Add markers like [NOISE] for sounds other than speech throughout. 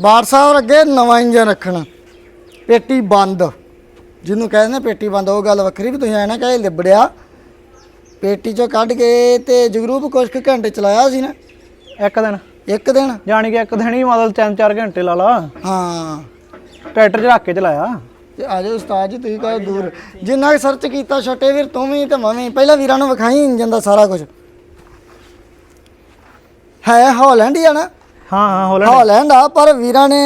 ਬਾਰ ਸਾਹਿਬ ਅੱਗੇ ਨਵਾਂ ਇੰਜਨ ਰੱਖਣਾ। ਪੇਟੀ ਬੰਦ। ਜਿਹਨੂੰ ਕਹਿੰਦੇ ਨੇ ਪੇਟੀ ਬੰਦ ਉਹ ਗੱਲ ਵੱਖਰੀ ਵੀ ਤੁਸੀਂ ਐ ਨਾ ਕਹੇ ਲਿਬੜਿਆ। ਪੇਟੀ ਚੋਂ ਕੱਢ ਕੇ ਤੇ ਜਗਰੂਪ ਕੁਛ ਕੁ ਘੰਟੇ ਚਲਾਇਆ ਸੀ ਨਾ। ਇੱਕ ਦਿਨ। ਇੱਕ ਦਿਨ। ਜਾਣੀ ਕਿ ਇੱਕ ਦਿਨ ਹੀ ਮਤਲਬ 3-4 ਘੰਟੇ ਲਾ ਲਾ। ਹਾਂ। ਟਰੈਕਟਰ 'ਚ ਰੱਖ ਕੇ ਚਲਾਇਆ। ਤੇ ਆਜੋ ਉਸਤਾਦ ਜੀ ਤੁਸੀਂ ਕਹੋ ਦੂਰ। ਜਿੰਨਾ ਸਰਚ ਕੀਤਾ ਛੋਟੇ ਵੀਰ ਤੂੰ ਵੀ ਤੇ ਮੈਂ ਵੀ। ਪਹਿਲਾਂ ਵੀਰਾਂ ਨੂੰ ਵਿਖਾਈ ਇੰਜਨ ਦਾ ਸਾਰਾ ਕੁਝ ਹੈ ਹਾਲੈਂਡ ਹੀ ਆ ਨਾ। ਹਾਂ ਹਾਂ ਹੋਲੈਂਡ ਹਾਲੈਂਡ ਆ ਪਰ ਵੀਰਾਂ ਨੇ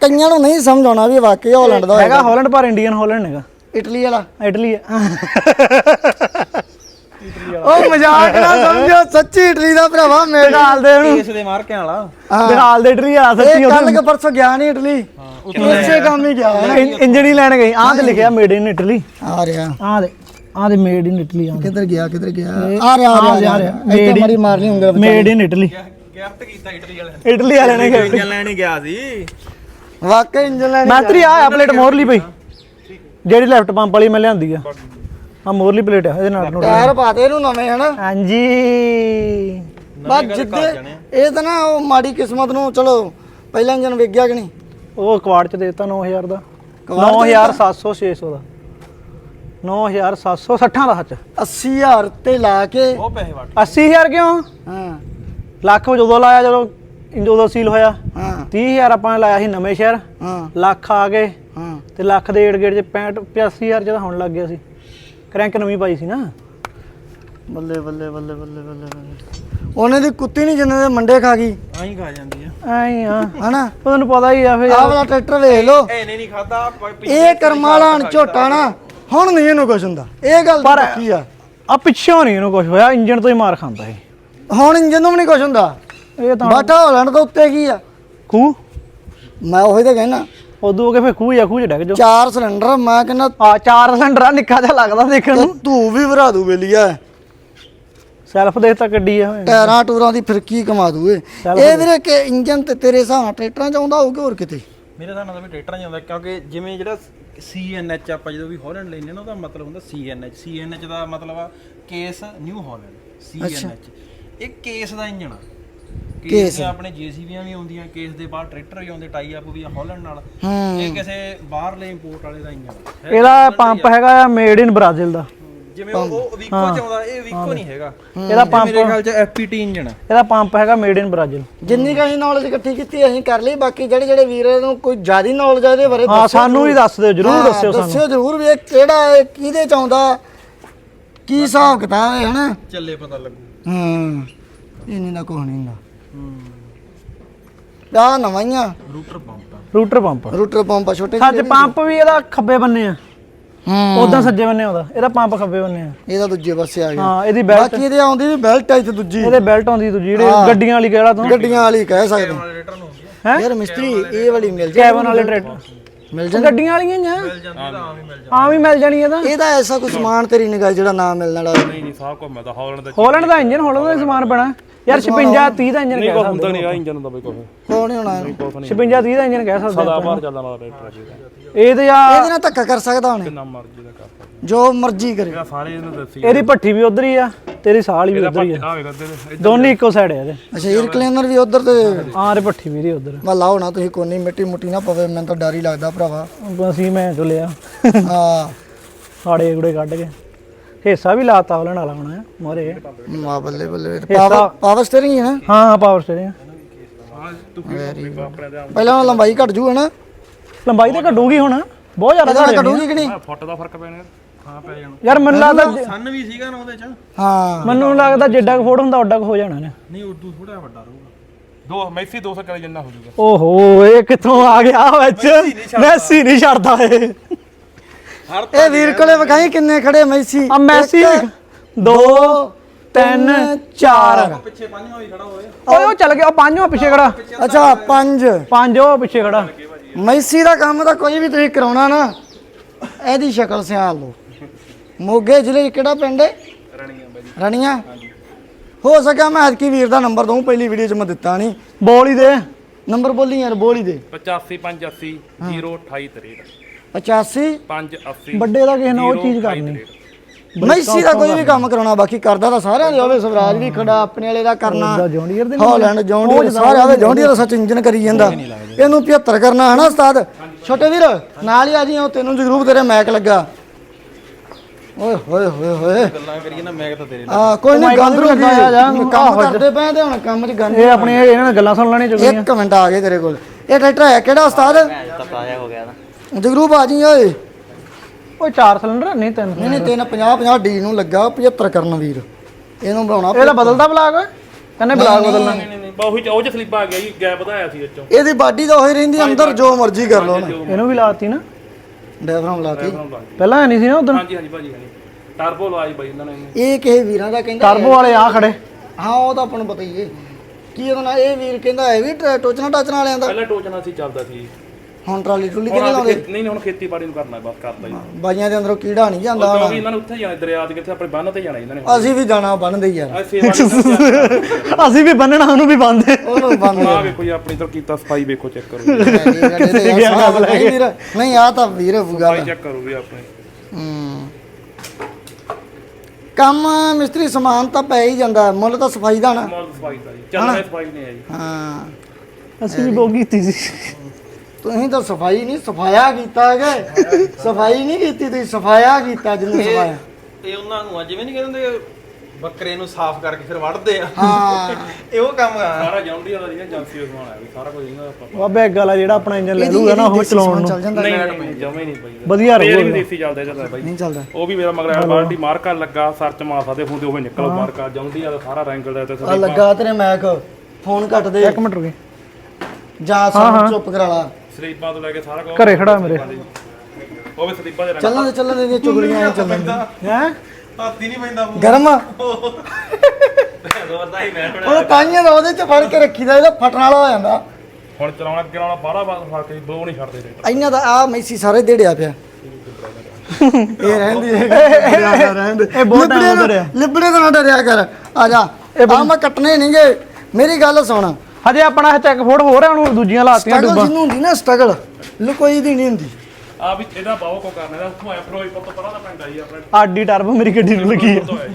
ਕਈਆਂ ਨੂੰ ਨਹੀਂ ਸਮਝ ਆਉਣਾ ਵੀ ਵਾਕਈ ਹਾਲੈਂਡ ਦਾ ਹੈਗਾ ਹੋਲੈਂਡ ਪਰ ਇੰਡੀਅਨ ਹੋਲੈਂਡ ਹੈਗਾ। ਇਟਲੀ ਵਾਲਾ। ਇਟਲੀ ਹੈ ਉਹ ਮਜ਼ਾਕ ਨਾ ਸਮਝੋ ਸੱਚੀ ਇਟਲੀ ਦਾ ਭਰਾਵਾ ਮੇਰੇ। ਹਾਲ ਦੇ ਉਹਨੂੰ ਇਸ ਦੇ ਮਾਰਕਿਆਂ ਵਾਲਾ। ਹਾਂ। ਬਿਹਾਲ ਦੇ ਇਟਲੀ ਆ ਸੱਚੀ ਇਹ ਕੱਲ ਕੇ ਪਰਸੋਂ ਗਿਆ ਨਹੀਂ ਇਟਲੀ। ਇਸੇ ਕੰਮ ਹੀ ਗਿਆ। ਇੰਜਣ ਹੀ ਲੈਣ ਗਈ ਆਹ ਤੇ ਲਿਖਿਆ ਮੇਡ ਇਨ ਇਟਲੀ ਆ ਰਿਹਾ। ਆਹ ਦੇ ਆਹ ਦੇ ਮੇਡ ਇਨ ਇਟਲੀ ਆ। ਕਿੱਧਰ ਗਿਆ ਕਿੱਧਰ ਗਿਆ? ਆ ਰਿਹਾ ਆ ਰਿਹਾ ਆ ਰਿਹਾ। ਇੱਥੇ ਮਰੀ ਮਾਰਨੀ ਉਂਗਲ। ਮੇਡ ਇਨ ਇਟਲੀ ਗਿਫਟ ਕੀਤਾ ਇਟਲੀ ਵਾਲੇ ਇਟਲੀ ਵਾਲਿਆਂ ਨੇ gift- ਇੰਜਨ ਲੈਣ ਹੀ ਗਿਆ ਸੀ। ਵਾਕਈ ਇੰਜਨ ਲੈਣੀ ਮੈਂ ਤੇਰੀ ਆ ਪਲੇਟ ਮੋਰਲੀ ਪਈ। ਜਿਹੜੀ ਲੈਫਟ ਪੰਪ ਵਾਲੀ ਮੈਂ ਲਿਆਂਦੀ ਆ। ਆ ਮੋਰਲੀ ਪਲੇਟ ਆ ਇਹਦੇ ਨਾਲ ਨੋਟ ਟਾਇਰ ਪਾਤੇ ਇਹਨੂੰ ਨਵੇਂ ਹਨਾ? ਹਾਂਜੀ। ਬਸ ਜਿੱਦੇ ਇਹ ਤਾਂ ਨਾ ਉਹ ਮਾੜੀ ਕਿਸਮਤ ਨੂੰ ਚਲੋ ਪਹਿਲਾ ਇੰਜਨ ਵਿਕ ਗਿਆ ਕਿ ਨਹੀਂ? ਉਹ ਕਵਾੜ ਚ ਦੇਤਾ 9000 ਦਾ। ਕਵਾੜ ਚ 9700 600 ਦਾ। 9760 ਦਾ ਸੱਚ 80000 ਤੇ ਲਾ ਕੇ ਉਹ ਪੈਸੇ ਵਟ 80000 ਕਿਉਂ? ਹਾਂ। ਲੱਖ ਜਦੋਂ ਲਾਇਆ ਜਦੋਂ ਜਦੋਂ ਸੀਲ ਹੋਇਆ। ਹਾਂ। 30000 ਆਪਾਂ ਨੇ ਲਾਇਆ ਸੀ ਨਵੇਂ ਸ਼ਹਿਰ। ਹਾਂ। ਲੱਖ ਆ ਗਏ। ਹਾਂ। ਤੇ ਲੱਖ ਦੇ ਏੜ ਗੇੜ ਚ 65 85000 ਚ ਤਾਂ ਹੁਣ ਲੱਗ ਗਿਆ ਸੀ। ਕਰੈਂਕ ਨਵੀਂ ਪਾਈ ਸੀ ਨਾ। ਬੱਲੇ ਬੱਲੇ ਬੱਲੇ ਬੱਲੇ ਬੱਲੇ ਬੱਲੇ। ਉਹਨੇ ਦੀ ਕੁੱਤੀ ਨਹੀਂ ਜਿੰਨੇ ਦੇ ਮੰਡੇ ਖਾ ਗਈ। ਆਹੀਂ ਖਾ ਜਾਂਦੀ ਆ। ਐਂ ਆ। ਹਨਾ? ਤੁਹਾਨੂੰ ਪਤਾ ਹੀ ਆ ਫਿਰ ਆਹ ਵਾਲਾ ਟਰੈਕਟਰ ਵੇਖ ਲਓ। ਇਹਨੇ ਨਹੀਂ ਖਾਦਾ ਇਹ ਕਰਮਾਂ ਵਾਲਾ ਹੁਣ ਝੋਟਾ ਨਾ। ਹੁਣ ਨਹੀਂ ਇਹਨੂੰ ਕੁਛ ਹੁੰਦਾ। ਇਹ ਗੱਲ ਤਾਂ ਪਰ- ਪੱਕੀ ਆ। ਆ ਪਿੱਛੋਂ ਨਹੀਂ ਇਹਨੂੰ ਕੁਝ ਹੋਇਆ। ਇੰਜਨ ਤੋਂ ਹੀ ਮਾਰ ਖਾਂਦਾ ਇਹ। ਹੁਣ ਇੰਜਨ ਨੂੰ ਵੀ ਨਹੀਂ ਕੁਛ ਹੁੰਦਾ। ਇਹ ਤਾਂ ਬਾਟਾ ਹਾਲੈਂਡ ਤੋਂ ਉੱਤੇ ਕੀ ਆ? ਖੂ ਮੈਂ ਉਹੀ ਤਾਂ ਕਹਿਣਾ। ਉਦੋਂ ਹੋ ਕੇ ਫਿਰ ਖੂਹ ਜਾਂ ਖੂਹ ਚ ਡਿੱਗ ਜੋ ਚਾਰ ਸਿਲੰਡਰ ਮੈਂ ਕਹਿੰਦਾ ਆ ਚਾਰ ਸਿਲੰਡਰ ਆ ਨਿੱਕਾ ਜਿਹਾ ਲੱਗਦਾ ਦੇਖਣ ਨੂੰ। ਤੂੰ ਵੀ ਭਰਾ ਦੂ ਬੇਲੀਆ ਸੈਲਫ ਦੇਖ ਤਾਂ ਗੱਡੀ ਆ ਟਾਇਰਾਂ ਟੂਰਾਂ ਦੀ ਫਿਰਕੀ ਕਮਾ ਦੂ ਇਹ ਵੀਰੇ ਕਿ ਇੰਜਨ ਤੇ ਤੇਰੇ ਹਿਸਾਬ ਨਾਲ ਟਰੈਕਟਰਾਂ ਚ ਆਉਂਦਾ ਹੋਊ ਕਿ ਹੋਰ ਕਿਤੇ? ਮੇਰੇ ਹਿਸਾਬ ਨਾਲ ਤਾਂ ਵੀ ਟਰੈਕਟਰਾਂ ਜਾਂਦਾ ਕਿਉਂਕਿ ਜਿਵੇਂ ਜਿਹੜਾ ਸੀਐਨਐਚ ਆਪਾਂ ਜਦੋਂ ਵੀ ਹਾਲੈਂਡ ਲੈਂਦੇ ਨਾ ਉਹਦਾ ਮਤਲਬ ਹੁੰਦਾ ਸੀਐਨਐਚ ਸੀਐਨਐਚ ਦਾ ਮਤਲਬ ਆ ਕੇਸ ਨਿਊ ਹਾਲੈਂਡ ਸੀਐਨਐਚ ਇਹ ਕੇਸ ਦਾ ਇੰਜਣ ਆ। ਕੇਸ। ਦੀਆਂ ਆਪਣੇ ਜੀਸੀਬੀਆਂ ਵੀ ਆਉਂਦੀਆਂ ਕੇਸ ਦੇ ਬਾਅਦ ਟਰੈਕਟਰ ਵੀ ਆਉਂਦੇ ਟਾਈ ਅਪ ਵੀ ਆ ਹਾਲੈਂਡ ਨਾਲ। ਹੂੰ। ਇਹ ਕਿਸੇ ਬਾਹਰਲੇ ਇੰਪੋਰਟ ਵਾਲੇ ਦਾ ਇੰਜਣ ਇਹਦਾ ਪੰਪ ਹੈਗਾ ਆ ਮੇਡ ਇਨ ਬ੍ਰਾਜ਼ੀਲ ਦਾ। ਜਿਵੇਂ ਉਹ ਵੀਕੋ ਚ ਆਉਂਦਾ ਇਹ ਵੀਕੋ ਨਹੀਂ ਹੈਗਾ। ਇਹਦਾ ਪੰਪ ਮੇਰੇ ਖਿਆਲ ਚ ਐਫਪੀਟੀ ਇੰਜਣ ਆ। ਇਹਦਾ ਪੰਪ ਹੈਗਾ ਮੇਡ ਇਨ ਬ੍ਰਾਜ਼ੀਲ ਜਿੰਨੀ ਕਹੀਂ ਨੌਲੇਜ ਇਕੱਠੀ ਕੀਤੀ ਅਸੀਂ ਕਰ ਲਈ ਬਾਕੀ ਜਿਹੜੇ ਜਿਹੜੇ ਵੀਰ ਨੂੰ ਕੋਈ ਜ਼ਿਆਦਾ ਨੌਲੇਜ ਆ ਇਹਦੇ ਬਾਰੇ ਹਾਂ ਸਾਨੂੰ ਵੀ ਦੱਸ ਦਿਓ ਜਰੂਰ ਹਾਂ, ਦੱਸਿਓ ਸਾਨੂੰ। ਦੱਸਿਓ ਜ਼ਰੂਰ ਵੀ ਇਹ ਕਿਹੜਾ ਹੈ ਕਿਹਦੇ ਚ ਆਉਂਦਾ। ਕੀ ਹਿਸਾਬ ਕਿਤਾਬ ਹੈ ਹਨਾ? ਚੱਲੇ ਪਤਾ ਲੱਗੂ। ਹੂੰ ਇਹ ਨਹੀਂ ਨਾ ਕੋਹ ਨਹੀਂ ਨਾ ਆ। ਨਵਾਈਆਂ ਰੂਟਰ ਪੰਪ ਆ। Rotor pump. ਰੂਟਰ ਪੰਪ ਆ ਛੋਟੇ ਸੱਚ ਪੰਪ ਵੀ ਇਹਦਾ ਖੱਬੇ ਬੰਨੇ ਆ। ਹੂੰ। ਉਦਾਂ ਸੱਜੇ ਬੰਨੇ ਉਹਦਾ। ਇਹਦਾ ਪੰਪ ਖੱਬੇ ਬੰਨੇ ਆ। ਇਹਦਾ ਦੂਜੇ ਪਾਸੇ ਆ ਗਿਆ। ਹਾਂ ਇਹਦੀ ਬੈਲਟ ਬਾਕੀ ਇਹਦੇ ਆਉਂਦੀ ਵੀ ਬੈਲਟ ਆ ਇੱਥੇ ਦੂਜੀ। ਇਹਦੇ ਬੈਲਟ ਆਉਂਦੀ ਦੂਜੀ ਜਿਹੜੇ ਹਾਂ। ਗੱਡੀਆਂ ਵਾਲੀ ਕਿਹੜਾ ਤੂੰ। ਗੱਡੀਆਂ ਵਾਲੀ ਕਹਿ ਸਕਦੇ। ਨੂੰ ਹੈ ਯਾਰ ਮਿਸਤਰੀ ਇਹ ਵਾਲੀ ਮਿਲ ਜਾਏ ਕੈਬਨ ਵਾਲੇ ਟਰੈਕਟਰ ਮਿਲ ਜਾਣ ਗੱਡੀਆਂ ਵਾਲੀਆਂ ਜਾਂ ਮਿਲ ਜਾਂਦੀ ਤਾਂ ਆਮ ਹੀ ਮਿਲ ਜਾਂਦੀ। ਆ ਵੀ ਮਿਲ ਜਾਣੀ ਇਹਦਾ ਇਹਦਾ ਐਸਾ ਕੋਈ ਸਮਾਨ ਤੇਰੀ ਨਿਗਾਹ ਜਿਹੜਾ ਨਾ ਮਿਲਣ ਵਾਲਾ। ਨਹੀਂ ਨਹੀਂ ਸਾਹ ਕੋ ਮੈਂ ਤਾਂ ਹਾਲੈਂਡ ਦਾ ਹੋਲੈਂਡ ਦਾ ਇੰਜਨ ਹੋਲੈਂਡ ਦਾ ਹੀ ਸਮਾਨ ਪੈਣਾ ਯਾਰ 56 30 ਦਾ ਇੰਜਨ ਕਹਿ ਸਕਦੇ ਹੁੰਦਾ ਨਹੀਂ ਆ ਇੰਜਨ ਦਾ ਬਈ ਕੁਛ। ਕੌਣ ਹੋਣਾ ਇਹਨੂੰ? 56 30 ਦਾ ਇੰਜਨ ਕਹਿ ਸਕਦੇ ਸਦਾ ਬਾਹਰ ਚੱਲਣ ਵਾਲਾ ਟਰੈਕਟਰ ਜੀ ਇਹ ਤੇ ਆ ਇਹਦੇ ਨਾਲ ਧੱਕਾ ਕਰ ਸਕਦਾ ਉਹਨੇ ਨਾ ਮਰਜ਼ੀ ਦਾ ਕਰ ਸਕਦਾ। ਜੋ ਮਰਜ਼ੀ ਕਰੇ। ਇਹਦਾ ਸਾਰੇ ਇਹਨੂੰ ਦੱਸੀ ਇਹਦੀ ਭੱਠੀ ਵੀ ਉਧਰ ਹੀ ਆ। ਤੇਰੀ ਸਾਲ ਵੀ ਉਧਰ ਹੀ ਆ। ਦੋਨੇ ਇੱਕੋ ਸਾਈਡ ਆ ਇਹਦੇ। ਅੱਛਾ 에ਅਰ ਕਲੀਨਰ ਵੀ ਉਧਰ ਤੇ ਹਾਂ ਰੇ ਭੱਠੀ ਵੀ ਦੀ ਉਧਰ। ਮੈਂ ਲਾਓ ਨਾ ਤੁਸੀਂ ਕੋਨੀ ਮਿੱਟੀ ਮੁੱਟੀ ਨਾ ਪਵੇ ਮੈਨੂੰ ਤਾਂ ਡਰ ਹੀ ਲੱਗਦਾ ਭਰਾਵਾ। ਅਸੀਂ ਮੈਂ ਚੋ ਲਿਆ ਹਾਂ। ਸਾੜੇ ਗੁੜੇ ਕੱਢ ਕੇ। ਹਿੱਸਾ ਵੀ ਲਾਤਾ ਹੋਲੈਂਡ ਵਾਲਾ ਹੋਣਾ ਮੋਰੇ। ਮਾ ਬੱਲੇ ਬੱਲੇ। ਪਾਵਰ ਪਾਵਰ ਸਟੀਅਰਿੰਗ ਹੀ ਹੈ ਨਾ? ਹਾਂ ਹਾਂ ਪਾਵਰ ਸਟੇਰਿੰਗ ਪਹਿਲਾਂ ਲੰਬਾਈ ਘਟ ਜੂ ਹੈ ਨਾ? ਲੰਬਾਈ ਤਾਂ ਘਟੂਗੀ ਹੁਣ ਬਹੁਤ ਜ਼ਿਆਦਾ ਘਟੂਗੀ ਕਿ ਨਹੀਂ? ਫੁੱਟ ਦਾ ਫ਼ਰਕ ਪੈਣਾ। ਹਾਂ ਪੈ ਜਾਣਾ। ਯਾਰ ਮੈਨੂੰ ਲੱਗਦਾ ਸਨ ਵੀ ਸੀਗਾ ਨਾ ਉਹਦੇ ਚ। ਹਾਂ। ਮੈਨੂੰ ਲੱਗਦਾ ਜਿੱਡਾ ਕੁ ਫੋਟ ਹੁੰਦਾ ਓਡਾ ਕੁ ਹੋ ਜਾਣਾ ਨੇ ਨਹੀਂ ਉਦੋਂ ਥੋੜਾ ਵੱਡਾ ਰਹੂਗਾ। ਦੋ ਮੈਸੀ 200 ਕਿਲੇ ਜਿੰਨਾ ਹੋ ਜਾਊਗਾ। ਓਹੋ ਇਹ ਕਿੱਥੋਂ ਆ ਗਿਆ ਵਿੱਚ? ਮੈਸੀ ਨਹੀਂ ਛੱਡਦਾ। ਇਹ। ਇਹ ਵੀਰ ਕੋਲੇ ਵਿਖਾਈ ਕਿੰਨੇ ਖੜੇ ਮੈਸੀ? ਆ ਮੈਸੀ ਦੋ ਤਿੰਨ ਚਾਰ। ਪਿੱਛੇ ਪੰਜਵਾਂ ਵੀ ਖੜਾ ਹੋਏ ਓਏ ਉਹ ਚੱਲ ਗਿਆ ਉਹ ਪੰਜਵਾਂ ਪਿੱਛੇ ਖੜਾ। ਅੱਛਾ ਪੰਜ। ਪੰਜ ਉਹ ਪਿੱਛੇ ਖੜਾ। ਮੈਸੀ ਦਾ ਕੰਮ ਤਾਂ ਕੋਈ ਵੀ ਤੁਸੀਂ ਕਰਾਉਣਾ ਨਾ ਇਹਦੀ ਸ਼ਕਲ ਸਿਆਲ ਲਓ ਮੋਗੇ ਜ਼ਿਲ੍ਹੇ 'ਚ ਕਿਹੜਾ ਪਿੰਡ ਹੈ? ਰਣੀਆਂ ਰਣੀਆਂ? ਹੋ ਸਕਿਆ ਮੈਂ ਹਰਕੀ ਵੀਰ ਦਾ ਨੰਬਰ ਦਊਂ ਪਹਿਲੀ ਵੀਡੀਓ 'ਚ ਮੈਂ ਦਿੱਤਾ ਨਹੀਂ। ਬੋਲ ਹੀ ਦੇ। ਨੰਬਰ ਬੋਲੀ ਯਾਰ ਬੋਲੀ ਦੇ। 85 580 028 63 85 580 ਵੱਡੇ ਦਾ ਕਿਸੇ ਨਾਲ ਉਹ ਚੀਜ਼ ਕਰਨੀ। ਮੈਸੀ ਦਾ ਕੋਈ ਵੀ ਕੰਮ ਕਰਾਉਣਾ ਬਾਕੀ ਕਰਦਾ ਤਾਂ ਸਾਰਿਆਂ ਦੇ ਹੋਵੇ ਸਵਰਾਜ ਵੀ ਖੜਾ ਆਪਣੇ ਵਾਲੇ ਦਾ ਕਰਨਾ। ਜੌਂਡੀਅਰ ਦੇ ਹਾਲੈਂਡ ਜੌਂਡੀਅਰ ਸਾਰੇ ਆਵੇ ਜੌਂਡੀਅਰ ਦਾ ਸੱਚ ਇੰਜਨ ਕਰੀ ਜਾਂਦਾ। ਇਹਨੂੰ 75 ਕਰਨਾ ਹਨਾ ਉਸਤਾਦ। ਛੋਟੇ ਵੀਰ ਨਾਲ ਹੀ ਆ ਜੀ ਉਹ ਤੈਨੂੰ ਜਗਰੂਪ ਤੇਰੇ ਮੈਕ ਲੱਗਾ ਓਏ ਹੋਏ ਹੋਏ ਹੋਏ ਗੱਲਾਂ ਕਰੀਏ ਨਾ ਮੈਂ ਤਾਂ ਤੇਰੇ ਆ ਕੋਈ ਨਹੀਂ ਗੰਦ ਆ ਜਾ, ਕੰਮ। ਕਰਦੇ ਪਏ ਤੇ ਹੁਣ ਕੰਮ 'ਚ ਗੰਦ ਇਹ ਆਪਣੇ ਇਹਨਾਂ ਨਾਲ ਗੱਲਾਂ ਸੁਣ ਲੈਣੀਆਂ ਚਾਹੀਦੀਆਂ ਇੱਕ ਮਿੰਟ ਆ ਗਏ ਤੇਰੇ ਕੋਲ। ਇਹ ਟਰੈਕਟਰ ਹੈ ਕਿਹੜਾ ਉਸਤਾਦ? ਤਪਾਇਆ ਹੋ ਗਿਆ ਨਾ। ਜਗਰੂਪ ਆ ਜੀ ਓਏ। ਓਏ ਚਾਰ ਸਿਲੰਡਰ ਨਹੀਂ ਤਿੰਨ ਨਹੀਂ ਨਹੀਂ ਤਿੰਨ 50 50 ਡੀ ਨੂੰ ਲੱਗਾ 75 ਕਰਨ ਵੀਰ। ਇਹਨੂੰ ਬਣਾਉਣਾ ਇਹਦਾ ਬਦਲਦਾ ਬਲਾਕ ਓਏ? ਕਹਿੰਦੇ ਬਲਾਕ ਬਦਲਣਾ। ਨਹੀਂ ਨਹੀਂ ਨਹੀਂ ਬਾ ਉਹੀ ਚ ਸਲਿੱਪ ਆ ਗਿਆ ਜੀ ਗੈਪ ਵਧਾਇਆ ਸੀ ਵਿੱਚੋਂ। ਇਹਦੀ ਬਾਡੀ ਤਾਂ ਉਹੀ ਰਹਿੰਦੀ ਅੰਦਰ ਜੋ ਮਰਜ਼ੀ ਕਰ ਲਓ ਨਾ ਇਹਨੂੰ ਵੀ ਲਾਤੀ ਨਾ। ਡੈਫਰਮ ਲਾ ਕੇ। ਪਹਿਲਾਂ ਹੈ ਨਹੀਂ ਸੀ ਨਾ ਉਦੋਂ ਹਾਂਜੀ ਹਾਂਜੀ ਭਾਜੀ ਹਾਂਜੀ। ਟਰਬੋ ਲਵਾਈ ਬਾਈ ਇਹਨਾਂ ਨੇ। ਇਹ ਕਿਸੇ ਵੀਰਾਂ ਦਾ ਕਹਿੰਦਾ ਟਰਬੋ ਵਾਲੇ ਆ ਖੜੇ। ਹਾਂ ਉਹ ਤਾਂ ਆਪਾਂ ਨੂੰ ਪਤਾ ਹੀ ਹੈ। ਕੀ ਉਹਦਾ ਨਾਂ? ਇਹ ਵੀਰ ਕਹਿੰਦਾ ਇਹ ਵੀ ਟ- ਟੋਚਣਾ ਟਾਚਣਾ ਵਾਲਿਆਂ ਦਾ। ਪਹਿਲਾਂ ਟੋਚਣਾ ਸੀ ਚੱਲਦਾ ਸੀ। ਹੁਣ ਟਰਾਲੀ ਹੁਣ ਕਿਹਨੇ ਆਹ ਲਾਉਂਦੇ? ਖੇਤ- ਨਹੀਂ ਨਹੀਂ ਹੁਣ ਖੇਤੀਬਾੜੀ ਨੂੰ ਕਰਨਾ ਬਸ ਕਰਦਾ ਜੀ ਬਾਈਆਂ ਦੇ ਅੰਦਰੋਂ ਕੀੜਾ ਨਹੀਂ ਜਾਂਦਾ ਕਿਉਂਕਿ ਹੁਣ। ਇਹਨਾਂ ਨੇ ਉੱਥੇ ਜਾਣਾ ਦਰਿਆ ਦੇ ਕਿੱਥੇ ਆਪਣੇ ਬੰਨ ਤੇ ਜਾਣਾ ਇਹਨਾਂ ਨੇ ਅਸੀਂ ਵੀ ਜਾਣਾ ਬੰਨਦੇ ਯਾਰ ਆ ਸੇਵਾ ਦੀ [LAUGHS] ਅਸੀਂ ਵੀ ਬੰਨਣਾ ਉਹਨੂੰ ਵੀ ਬੰਨਦੇ। ਉਹਨੂੰ ਬੰਨ ਆ ਵੇਖੋ ਜੀ ਆਪਣੀ ਤੋਂ ਕੀਤਾ ਸਫ਼ਾਈ ਵੇਖੋ ਚੈੱਕ ਕਰੋ। ਨਹੀਂ ਆ ਤਾਂ ਵੀਰ ਹੋਊਗਾ ਸਫ਼ਾਈ ਚੈੱਕ ਕਰੋ ਵੀ ਆਪਣੇ। ਹੂੰ। ਕੰਮ ਮਿਸਤਰੀ ਸਮਾਨ ਤਾਂ ਪੈ ਹੀ ਜਾਂਦਾ ਮੁੱਲ ਤਾਂ ਸਫ਼ਾਈ ਦਾ ਨਾ। ਮੌਲ ਸਫ਼ਾਈ ਦਾ ਜੀ ਚੱਲਣਾ ਸਫ਼ਾਈ ਨਹੀਂ ਹੈ ਜੀ। ਹਾਂ। ਅਸੀਂ ਵੀ ਬੋ ਕੀਤੀ ਸੀ। ਤੁਸੀਂ ਤਾਂ ਸਫ਼ਾਈ ਨਹੀਂ ਸਫਾਇਆ ਕੀਤਾ ਹੈਗਾ। ਸਫ਼ਾਈ ਨਹੀਂ ਕੀਤੀ ਤੁਸੀਂ ਸਫਾਇਆ ਕੀਤਾ ਜਿਹਨੂੰ ਸਫਾਇਆ। ਇਹ ਉਹਨਾਂ ਨੂੰ ਆ ਜਿਵੇਂ ਨਹੀਂ ਕਹਿੰਦੇ ਬੱਕਰੇ ਨੂੰ ਸਾਫ਼ ਕਰਕੇ ਫਿਰ ਵੱਢਦੇ ਆ। ਹਾਂ। ਇਹ ਕੰਮ ਆ। ਸਾਰਾ ਜੌਂਡੀ ਵਾਲਾ ਜੀ ਏਜੰਸੀ ਦਾ ਸਮਾਨ ਆਇਆ ਵੀ ਸਾਰਾ ਕੁਝ ਇਹਨਾਂ ਦਾ ਬਾਬੇ ਇੱਕ ਗੱਲ ਆ ਜਿਹੜਾ ਆਪਣਾ ਇੰਜਨ ਲੈ ਲੂਗਾ ਨਾ ਉਹ ਚਲਾਉਣ ਨੂੰ। ਚੱਲ ਜਾਂਦਾ। ਨਹੀਂ ਜਮੇ ਨਹੀਂ ਪਈ ਵਧੀਆ ਫੇਰ ਵੀ ਰਹੂਗਾ ਦੇਸੀ ਚੱਲਦਾ ਇਹਦਾ ਬਾਈ। ਨਹੀਂ ਚੱਲਦਾ। ਉਹ ਵੀ ਮੇਰਾ ਮਗਰ ਬਾਲਟੀ ਮਾਰਕਾ ਲੱਗਾ ਸਰਚ ਮਾਸਾ ਦੇ ਹੁੰਦੇ ਉਹ ਨਿਕਲ ਮਾਰਕਾ ਜੌਂਡੀ ਵਾਲਾ ਸਾਰਾ ਰੈਂਗਲ ਦਾ ਤੇ ਆ ਲੱਗਾ ਤੇਰੇ ਮੈਕ ਫੋਨ ਕੱਟ ਦੇ। ਇੱਕ ਮਿੰਟ ਰੁਕੇ। ਜਾਂ ਸਾਨੂੰ ਚੁੱਪ ਕਰਾ ਲਾ। ਸਲੀਪਾਂ ਤੋਂ ਲੈ ਕੇ ਸਾਰਾ ਕੁਝ ਘਰੇ ਖੜਾ ਮੇਰੇ। ਉਹ ਵੀ ਸਲੀਪਾਂ ਦੇ ਰੰਗ ਚੱਲਣ ਦੇ ਚੱਲਣ ਦੇ ਚੁਗਲੀਆਂ ਐਂ ਚੱਲਣ ਦੇ। ਹੈ? ਹੱਥੀ ਨਹੀਂ ਪੈਂਦਾ ਗਰਮ ਜ਼ੋਰਦਾ ਹੀ ਮੈਂ ਉਹ ਤਾਈਆਂ ਦਾ ਉਹਦੇ ਚ ਫੜ ਕੇ ਰੱਖੀਦਾ ਇਹਦਾ ਫਟਣ ਵਾਲਾ ਹੋ ਜਾਂਦਾ। ਹੁਣ ਚਲਾਉਣਾ ਗਿਰਾਉਣਾ ਬਾਹਲਾ ਬਾਤ ਫਾ ਕੇ ਬਲੋ ਨਹੀਂ ਛੱਡਦੇ ਇਹਨਾਂ ਦਾ ਆ ਮੈਸੀ ਸਾਰੇ ਦੇੜਿਆ ਪਿਆ। ਇਹ ਰਹਿੰਦੀ ਹੈ। ਰਹਿੰਦੇ ਇਹ ਬਹੁਤ ਡਰਿਆ। ਲਿਬੜੇ ਤੋਂ ਨਾ ਡਰਿਆ ਕਰ। ਆ ਜਾ। ਆ ਮੈਂ ਕੱਟਣੇ ਨਹੀਂਗੇ। ਮੇਰੀ ਗੱਲ ਸੁਣ। ਹਜੇ ਆਪਣਾ ਇਹ ਚੈੱਕ ਫੋੜ ਹੋ ਰਿਹਾ ਉਹਨੂੰ ਦੂਜੀਆਂ ਲਾਤੀਆਂ ਸਟਰਗਲ ਡੁੱਬਾ। ਜਿਹਨੂੰ ਹੁੰਦੀ ਨਾ ਸਟਰਗਲ ਲੁਕੋਈ ਦੀ ਨਹੀਂ ਹੁੰਦੀ। ਆ ਵੀ ਇਹਦਾ ਬਾਹੋ ਕੋ ਕਰਨਾ ਇਹਦਾ ਉੱਥੋਂ ਆਇਆ ਫਰੋਈ ਪੁੱਤ ਪਰਾਂ ਦਾ ਪੈਂਦਾ ਜੀ ਆਪਣੇ। ਆਡੀ ਟਰਬੋ ਮੇਰੀ ਗੱਡੀ ਨੂੰ ਲੱਗੀ ਆ। ਤੋਂ ਜੀ।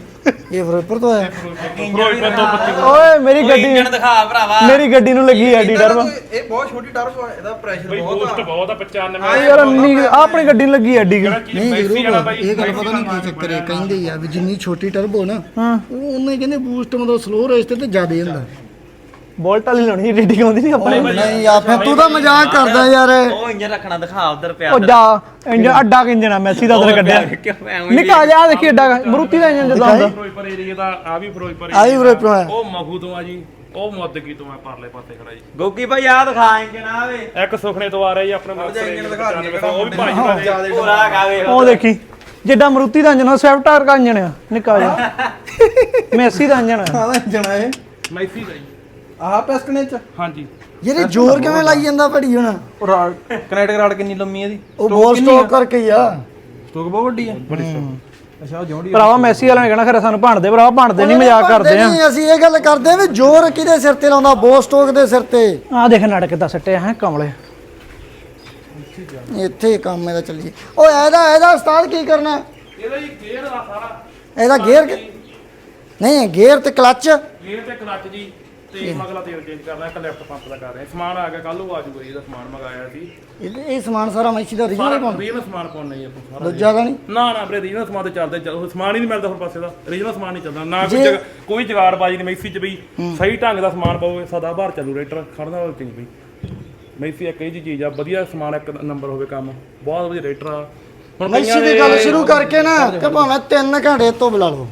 ਇਹ ਫਿਰੋਜ਼ਪੁਰ ਤੋਂ ਆਇਆ। ਫਰੋਈ ਪੁੱਤ ਤੋਂ ਪੱਚੀ ਓਏ ਮੇਰੀ ਗੱਡੀ ਇੰਜਣ ਦਿਖਾ ਭਰਾਵਾ। ਮੇਰੀ ਗੱਡੀ ਨੂੰ ਲੱਗੀ ਆਡੀ ਟਰਬੋ ਇਹ ਬਹੁਤ ਛੋਟੀ ਟਰਬੋ ਆ ਇਹਦਾ ਪ੍ਰੈਸ਼ਰ ਬਈ ਬਹੁਤ ਬੂਸਟ ਬਹੁਤ ਆ 95 ਯਾਰ ਨੀ ਆਹ ਆਪਣੀ ਗੱਡੀ ਨੂੰ ਲੱਗੀ ਆਡੀ ਨਹੀਂ ਮੈਸੀ ਵਾਲਾ ਜ਼ਰੂਰ ਬਾਈ ਇਹ ਗੱਲ ਪਤਾ ਨਹੀਂ ਕੀ ਚੱਕਰ ਹੈ ਕਹਿੰਦੇ ਆ ਵੀ ਜਿੰਨੀ ਛੋਟੀ ਟਰਬੋ ਨਾ ਹਾਂ। ਉਹ ਉਹਨੇ ਕਹਿੰਦੇ ਬੂਸਟ ਮਤਲਬ ਸਲੋ ਰੇਸ ਤੇ ਤੇ ਜ਼ਿਆਦਾ ਹੁੰਦਾ। ਬੋਲਟ ਵਾਲੀ ਲਾਉਣੀ ਰੇਡੀ ਆਉਂਦੀ ਨਹੀਂ ਆਪਣੇ ਨਹੀਂ ਆ ਫਿਰ ਤੂੰ ਤਾਂ ਮਜ਼ਾਕ ਕਰਦਾ ਯਾਰ। ਉਹ ਇੰਜਨ ਰੱਖਣਾ ਦਿਖਾ ਉਧਰ ਪਿਆ ਉਹ ਜਾ ਇੰਜਨ ਅੱਡਾ ਕਿੰਜਨ ਆ ਮੈਸੀ ਦਾ ਉਧਰ ਕੱਢਿਆ। ਨਿਕਾ ਜਾ ਦੇਖੀ ਅੱਡਾ ਮਰੂਤੀ ਦਾ ਇੰਜਨ ਜਿੱਦਾਂ ਹੁੰਦਾ ਫਿਰੋਜ਼ਪੁਰ ਏਰੀਆ ਦਾ ਆ ਵੀ ਫਿਰੋਜ਼ਪੁਰ ਆ ਵੀ ਫਿਰੋਜ਼ਪੁਰ ਆ ਉਹ ਮਖੂ ਤੋਂ ਆ ਜੀ ਉਹ ਮੁੱਦਗੀ ਤੋਂ ਆ ਪਰਲੇ ਪਾਸੇ ਖੜਾ ਜੀ। ਗੋਗੀ ਭਾਈ ਆ ਦਿਖਾ ਇੰਜਨ ਆਵੇ ਇੱਕ ਸੁਖਨੇ ਤੋਂ ਆ ਰਿਹਾ ਜੀ ਆਪਣੇ ਮੋਟਰ ਇੰਜਣ ਦਿਖਾ ਦਿੰਦੇ ਉਹ ਵੀ ਭਾਜੀ ਦਾ ਜ਼ਿਆਦਾ ਪੂਰਾ ਗਾਵੇ ਉਹ ਦੇਖੀ ਜਿੱਡਾ ਮਰੂਤੀ ਦਾ ਇੰਜਨ ਆ ਸਵਿਫਟਾਰ ਦਾ ਇੰਜਨ ਆ ਨਿਕਾ ਜਾ [LAUGHS] ਮੈਸੀ ਦਾ ਇੰਜਨ ਆ। ਜਣਾ ਇਹ? ਮੈਸੀ ਦਾ ਆਹ ਪਿਸਕਣੇ ਚ? ਹਾਂਜੀ। ਯਾਰ ਇਹ ਜ਼ੋਰ ਕਿਵੇਂ ਲਾਈ ਜਾਂਦਾ ਭੜੀ ਹੁਣ? ਉਹ ਰਾਡ ਕਨੈਕਟ ਰਾਡ ਕਿੰਨੀ ਲੰਮੀ ਇਹਦੀ? ਉਹ ਬੋਲ ਸਟੋਕ ਕਰਕੇ ਹੀ ਆ। ਸਟੋਕ ਬਹੁਤ ਵੱਡੀ ਆ। ਅੱਛਾ ਉਹ ਜੌਂਡੀ ਭਰਾਵਾ ਮੈਸੀ ਵਾਲਿਆਂ ਨੇ ਕਹਿਣਾ ਖਰੇ ਸਾਨੂੰ ਭਾਣਦੇ ਭਰਾਵਾ ਭਾਣਦੇ ਨਹੀਂ ਮਜ਼ਾਕ ਕਰਦੇ ਆ। ਨਹੀਂ ਅਸੀਂ ਇਹ ਗੱਲ ਕਰਦੇ ਵੀ ਜ਼ੋਰ ਕਿਹਦੇ ਸਿਰ ਤੇ ਲਾਉਂਦਾ ਬੋਲ ਸਟੋਕ ਦੇ ਸਿਰ ਤੇ। ਆ ਦੇਖ ਨਾਟਕ ਕਿੱਦਾਂ ਸੱਟਿਆ ਹੈ ਕਮਲੇ। ਇੱਥੇ ਹੀ ਕੰਮ ਇਹਦਾ ਚੱਲੀਏ। ਓ ਇਹਦਾ ਇਹਦਾ ਉਸਤਾਦ ਕੀ ਕਰਨਾ? ਇਹਦਾ ਗੇਅਰ ਆ ਸਾਰਾ। ਇਹਦਾ ਗੇਅਰ ਨਹੀਂ ਗੇਅਰ ਤੇ ਕਲੱਚ ਗੇਅਰ ਤੇ ਕਲੱਚ ਜੀ। ਤੇ ਮਗਲਾ ਤੇਲ ਚੇਂਜ ਕਰਨਾ ਇੱਕ ਲੈਫਟ ਪੰਪ ਦਾ ਕਰ ਰਹੇ। ਹਾਂ। ਸਮਾਨ ਆ ਗਿਆ ਕੱਲ ਨੂੰ ਆ ਜੂਗਾ ਜੀ ਇਹਦਾ ਸਮਾਨ ਮੰਗਾਇਆ ਸੀ। ਇਹ ਇਹ ਸਮਾਨ ਸਾਰਾ ਮੈਸੀ ਦਾ ਰੀਜਨਲ ਪਾਉਣਾ। ਰੀਜਨਲ ਸਮਾਨ ਪਾਉਣਾ ਜੀ ਆਪਾਂ ਸਾਰਾ ਦੂਜਾ ਤਾਂ ਨਹੀਂ। ਨਾ ਨਾ ਵੀਰੇ ਰੀਜਨਲ ਸਮਾਨ ਤੇ ਚੱਲਦਾ ਚੱਲ- ਉਹ ਸਮਾਨ ਹੀ ਨਹੀਂ ਮਿਲਦਾ ਹੋਰ ਪਾਸੇ ਦਾ। ਰੀਜਨਲ ਸਮਾਨ ਨਹੀਂ ਚੱਲਦਾ ਨਾ ਕੋਈ ਜਗ੍ਹਾ ਕੋਈ ਜਗਾੜਬਾਜੀ ਨਹੀਂ ਮੈਸੀ ਚ ਬਈ ਸਹੀ ਢੰਗ ਦਾ ਸਮਾਨ ਪਾਓਗੇ ਸਦਾ ਬਾਹਰ ਚੱਲੂ ਰੇਟਰ ਖੜਨਾ ਵਾਲੀ ਚੀਜ਼ ਬਈ ਮੈਸੀ ਇੱਕ ਇਹ ਜਿਹੀ ਚੀਜ਼ ਆ ਵਧੀਆ ਸਮਾਨ ਇੱਕ ਨੰਬਰ ਹੋਵੇ ਕੰਮ। ਬਹੁਤ ਵਧੀਆ ਰੇਟਰ ਆ। ਹੁਣ ਮੈਸੀ ਦੀ ਗੱਲ ਸ਼ੁਰੂ ਕਰਕੇ ਨਾ ਤੇ ਭਾਵੇਂ 3 ਘੰਟੇ ਤੋਂ ਬੁਲਾ ਲਓ।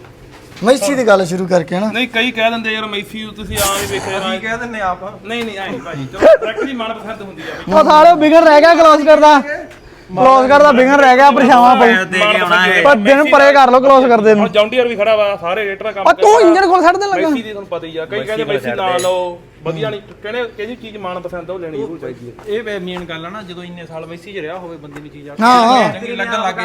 ਮੈਸੀ ਦੀ ਗੱਲ ਸ਼ੁਰੂ ਕਰਕੇ ਨਾ ਨਹੀਂ ਕਈ ਕਹਿ ਦਿੰਦੇ ਯਾਰ ਮੈਸੀ ਨੂੰ ਤੁਸੀਂ ਆਮ ਹੀ ਵੇਖਿਆ ਕੀ ਕਹਿ ਦਿੰਨੇ ਆਪ? ਨਹੀਂ ਨਹੀਂ ਆਏ ਭਾਜੀ ਚਲੋ [LAUGHS] ਡਾਇਰੈਕਟਲੀ ਮਨਪਸੰਦ ਹੁੰਦੀ ਆ। ਬਈ ਉਹ ਸਾਲੇ ਬਿਗਨ ਰਹਿ ਗਿਆ ਕਲੋਜ਼ ਕਰਦਾ। ਕਲੋਜ਼ ਕਰਦਾ ਬਿਗਨ ਰਹਿ ਗਿਆ ਪਰਛਾਵਾਂ ਪਈ। ਪਰ ਦਿਨ ਪਰੇ ਕਰ ਲੋ ਕਲੋਜ਼ ਕਰਦੇ ਨੂੰ। ਹੁਣ ਜੌਂਡੀਅਰ ਵੀ ਖੜਾ ਵਾ ਸਾਰੇ ਰੇਟਰ ਕੰਮ ਤੂੰ ਇੰਜਨ ਕੋਲ ਛੱਡ ਦੇਣ ਲੱਗਾ। ਮੈਸੀ ਦੀ ਤੁਹਾਨੂੰ ਪਤਾ ਹੀ ਆ ਕਈ ਕਹਿੰਦੇ ਮੈਸੀ ਨਾ ਲਓ। ਵਧੀਆ ਨਹੀਂ ਕਹਿੰਦੇ ਕਿਹੜੀ ਚੀਜ਼ ਮਨਪਸੰਦ ਆ ਉਹ ਲੈਣੀ ਜ਼ਰੂਰ ਚਾਹੀਦੀ ਹੈ ਇਹ ਮੇਨ ਗੱਲ ਆ ਨਾ ਜਦੋਂ ਇੰਨੇ ਸਾਲ ਮੈਸੀ ਚ ਰਿਹਾ ਹੋਵੇ ਬੰਦੇ ਨੂੰ ਚੀਜ਼ ਆ। ਹਾਂ ਹਾਂ। ਚੰਗੀ ਲੱਗਣ ਲੱਗ